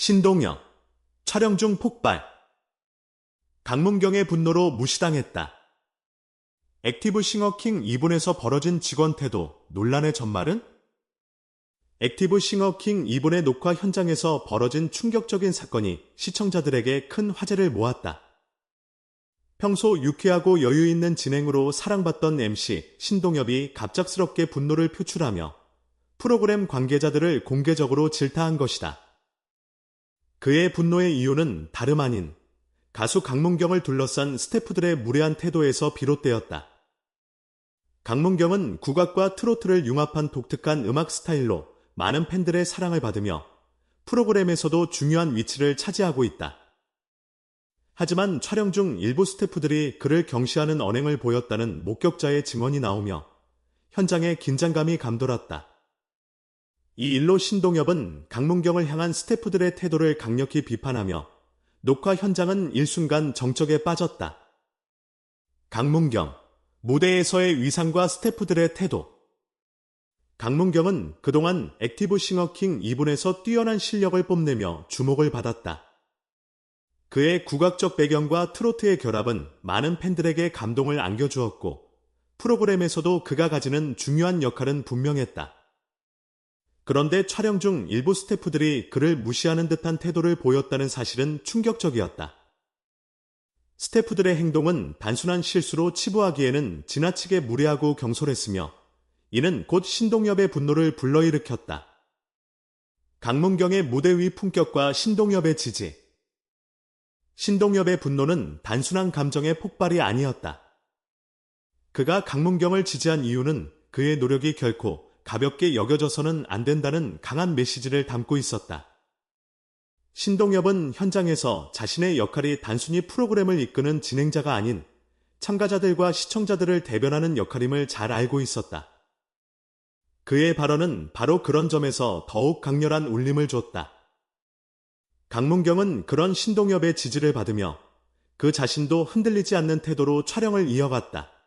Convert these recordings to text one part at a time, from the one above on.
신동엽, 촬영 중 폭발. 강문경의 분노로 무시당했다. 액티브 싱어킹 2분에서 벌어진 직원 태도, 논란의 전말은? 액티브 싱어킹 2분의 녹화 현장에서 벌어진 충격적인 사건이 시청자들에게 큰 화제를 모았다. 평소 유쾌하고 여유 있는 진행으로 사랑받던 MC 신동엽이 갑작스럽게 분노를 표출하며 프로그램 관계자들을 공개적으로 질타한 것이다. 그의 분노의 이유는 다름 아닌 가수 강문경을 둘러싼 스태프들의 무례한 태도에서 비롯되었다. 강문경은 국악과 트로트를 융합한 독특한 음악 스타일로 많은 팬들의 사랑을 받으며 프로그램에서도 중요한 위치를 차지하고 있다. 하지만 촬영 중 일부 스태프들이 그를 경시하는 언행을 보였다는 목격자의 증언이 나오며 현장에 긴장감이 감돌았다. 이 일로 신동엽은 강문경을 향한 스태프들의 태도를 강력히 비판하며 녹화 현장은 일순간 정적에 빠졌다. 강문경, 무대에서의 위상과 스태프들의 태도. 강문경은 그동안 액티브 싱어킹 2분에서 뛰어난 실력을 뽐내며 주목을 받았다. 그의 국악적 배경과 트로트의 결합은 많은 팬들에게 감동을 안겨주었고 프로그램에서도 그가 가지는 중요한 역할은 분명했다. 그런데 촬영 중 일부 스태프들이 그를 무시하는 듯한 태도를 보였다는 사실은 충격적이었다. 스태프들의 행동은 단순한 실수로 치부하기에는 지나치게 무례하고 경솔했으며 이는 곧 신동엽의 분노를 불러일으켰다. 강문경의 무대 위 품격과 신동엽의 지지, 신동엽의 분노는 단순한 감정의 폭발이 아니었다. 그가 강문경을 지지한 이유는 그의 노력이 결코 가볍게 여겨져서는 안 된다는 강한 메시지를 담고 있었다. 신동엽은 현장에서 자신의 역할이 단순히 프로그램을 이끄는 진행자가 아닌 참가자들과 시청자들을 대변하는 역할임을 잘 알고 있었다. 그의 발언은 바로 그런 점에서 더욱 강렬한 울림을 줬다. 강문경은 그런 신동엽의 지지를 받으며 그 자신도 흔들리지 않는 태도로 촬영을 이어갔다.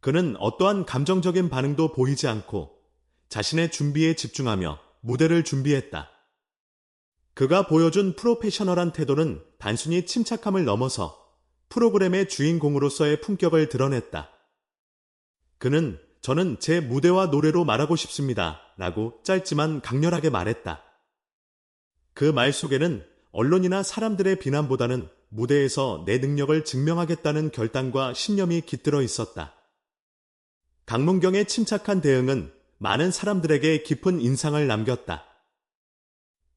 그는 어떠한 감정적인 반응도 보이지 않고 자신의 준비에 집중하며 무대를 준비했다. 그가 보여준 프로페셔널한 태도는 단순히 침착함을 넘어서 프로그램의 주인공으로서의 품격을 드러냈다. 그는 저는 제 무대와 노래로 말하고 싶습니다. 라고 짧지만 강렬하게 말했다. 그 말 속에는 언론이나 사람들의 비난보다는 무대에서 내 능력을 증명하겠다는 결단과 신념이 깃들어 있었다. 강문경의 침착한 대응은 많은 사람들에게 깊은 인상을 남겼다.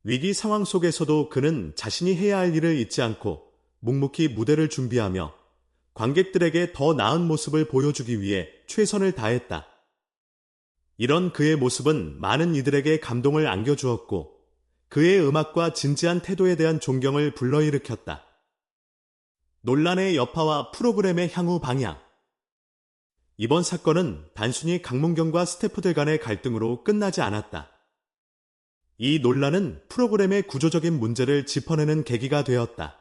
위기 상황 속에서도 그는 자신이 해야 할 일을 잊지 않고 묵묵히 무대를 준비하며 관객들에게 더 나은 모습을 보여주기 위해 최선을 다했다. 이런 그의 모습은 많은 이들에게 감동을 안겨주었고 그의 음악과 진지한 태도에 대한 존경을 불러일으켰다. 논란의 여파와 프로그램의 향후 방향. 이번 사건은 단순히 강문경과 스태프들 간의 갈등으로 끝나지 않았다. 이 논란은 프로그램의 구조적인 문제를 짚어내는 계기가 되었다.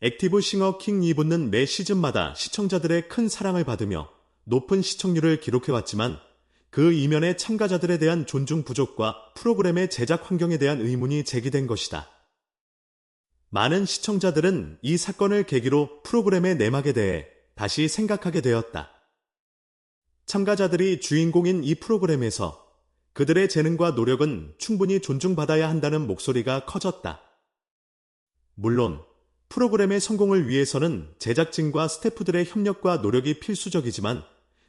액티브 싱어 킹이 붙는 매 시즌마다 시청자들의 큰 사랑을 받으며 높은 시청률을 기록해왔지만 그 이면에 참가자들에 대한 존중 부족과 프로그램의 제작 환경에 대한 의문이 제기된 것이다. 많은 시청자들은 이 사건을 계기로 프로그램의 내막에 대해 다시 생각하게 되었다. 참가자들이 주인공인 이 프로그램에서 그들의 재능과 노력은 충분히 존중받아야 한다는 목소리가 커졌다. 물론 프로그램의 성공을 위해서는 제작진과 스태프들의 협력과 노력이 필수적이지만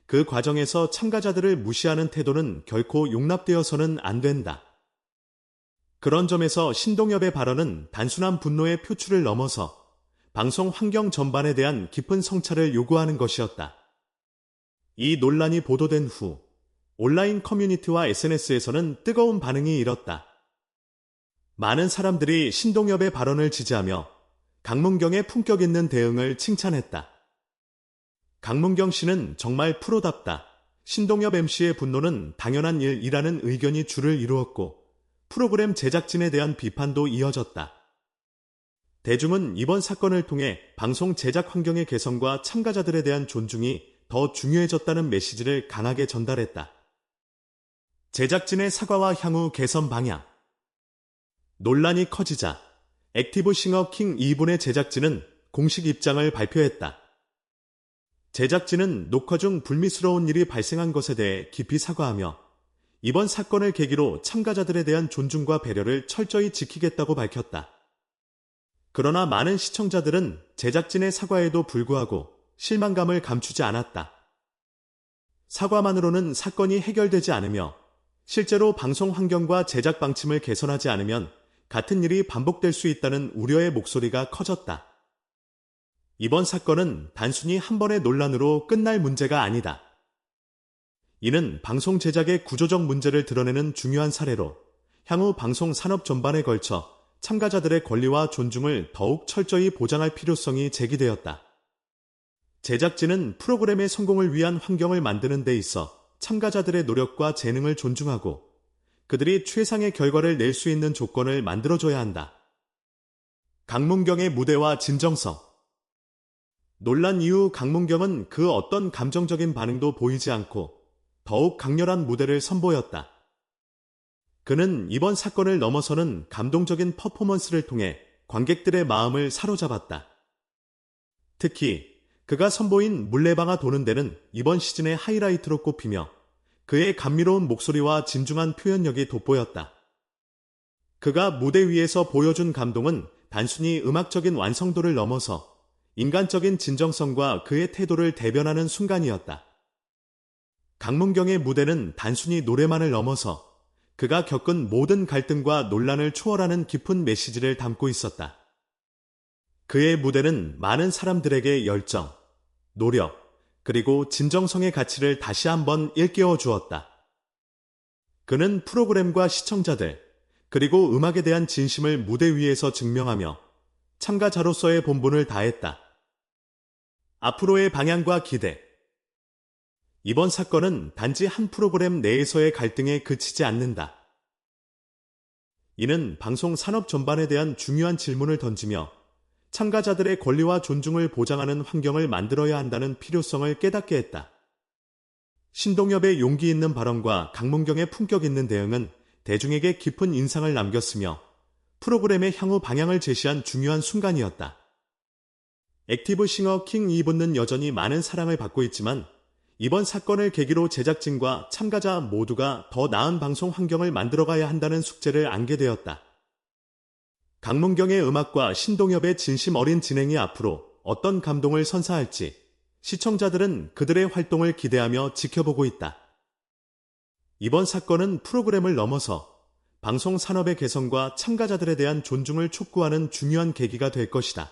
그 과정에서 참가자들을 무시하는 태도는 결코 용납되어서는 안 된다. 그런 점에서 신동엽의 발언은 단순한 분노의 표출을 넘어서 방송 환경 전반에 대한 깊은 성찰을 요구하는 것이었다. 이 논란이 보도된 후 온라인 커뮤니티와 SNS에서는 뜨거운 반응이 일었다. 많은 사람들이 신동엽의 발언을 지지하며 강문경의 품격 있는 대응을 칭찬했다. 강문경 씨는 정말 프로답다. 신동엽 MC의 분노는 당연한 일이라는 의견이 줄을 이루었고 프로그램 제작진에 대한 비판도 이어졌다. 대중은 이번 사건을 통해 방송 제작 환경의 개선과 참가자들에 대한 존중이 더 중요해졌다는 메시지를 강하게 전달했다. 제작진의 사과와 향후 개선 방향 논란이 커지자 액티브 싱어 킹 2분의 제작진은 공식 입장을 발표했다. 제작진은 녹화 중 불미스러운 일이 발생한 것에 대해 깊이 사과하며 이번 사건을 계기로 참가자들에 대한 존중과 배려를 철저히 지키겠다고 밝혔다. 그러나 많은 시청자들은 제작진의 사과에도 불구하고 실망감을 감추지 않았다. 사과만으로는 사건이 해결되지 않으며 실제로 방송 환경과 제작 방침을 개선하지 않으면 같은 일이 반복될 수 있다는 우려의 목소리가 커졌다. 이번 사건은 단순히 한 번의 논란으로 끝날 문제가 아니다. 이는 방송 제작의 구조적 문제를 드러내는 중요한 사례로 향후 방송 산업 전반에 걸쳐 참가자들의 권리와 존중을 더욱 철저히 보장할 필요성이 제기되었다. 제작진은 프로그램의 성공을 위한 환경을 만드는 데 있어 참가자들의 노력과 재능을 존중하고 그들이 최상의 결과를 낼 수 있는 조건을 만들어줘야 한다. 강문경의 무대와 진정성 논란 이후 강문경은 그 어떤 감정적인 반응도 보이지 않고 더욱 강렬한 무대를 선보였다. 그는 이번 사건을 넘어서는 감동적인 퍼포먼스를 통해 관객들의 마음을 사로잡았다. 특히 그가 선보인 물레방아 도는 데는 이번 시즌의 하이라이트로 꼽히며 그의 감미로운 목소리와 진중한 표현력이 돋보였다. 그가 무대 위에서 보여준 감동은 단순히 음악적인 완성도를 넘어서 인간적인 진정성과 그의 태도를 대변하는 순간이었다. 강문경의 무대는 단순히 노래만을 넘어서 그가 겪은 모든 갈등과 논란을 초월하는 깊은 메시지를 담고 있었다. 그의 무대는 많은 사람들에게 열정, 노력, 그리고 진정성의 가치를 다시 한번 일깨워 주었다. 그는 프로그램과 시청자들, 그리고 음악에 대한 진심을 무대 위에서 증명하며 참가자로서의 본분을 다했다. 앞으로의 방향과 기대. 이번 사건은 단지 한 프로그램 내에서의 갈등에 그치지 않는다. 이는 방송 산업 전반에 대한 중요한 질문을 던지며 참가자들의 권리와 존중을 보장하는 환경을 만들어야 한다는 필요성을 깨닫게 했다. 신동엽의 용기 있는 발언과 강문경의 품격 있는 대응은 대중에게 깊은 인상을 남겼으며 프로그램의 향후 방향을 제시한 중요한 순간이었다. 액티브 싱어 킹 이분는 여전히 많은 사랑을 받고 있지만 이번 사건을 계기로 제작진과 참가자 모두가 더 나은 방송 환경을 만들어가야 한다는 숙제를 안게 되었다. 강문경의 음악과 신동엽의 진심 어린 진행이 앞으로 어떤 감동을 선사할지 시청자들은 그들의 활동을 기대하며 지켜보고 있다. 이번 사건은 프로그램을 넘어서 방송 산업의 개선과 참가자들에 대한 존중을 촉구하는 중요한 계기가 될 것이다.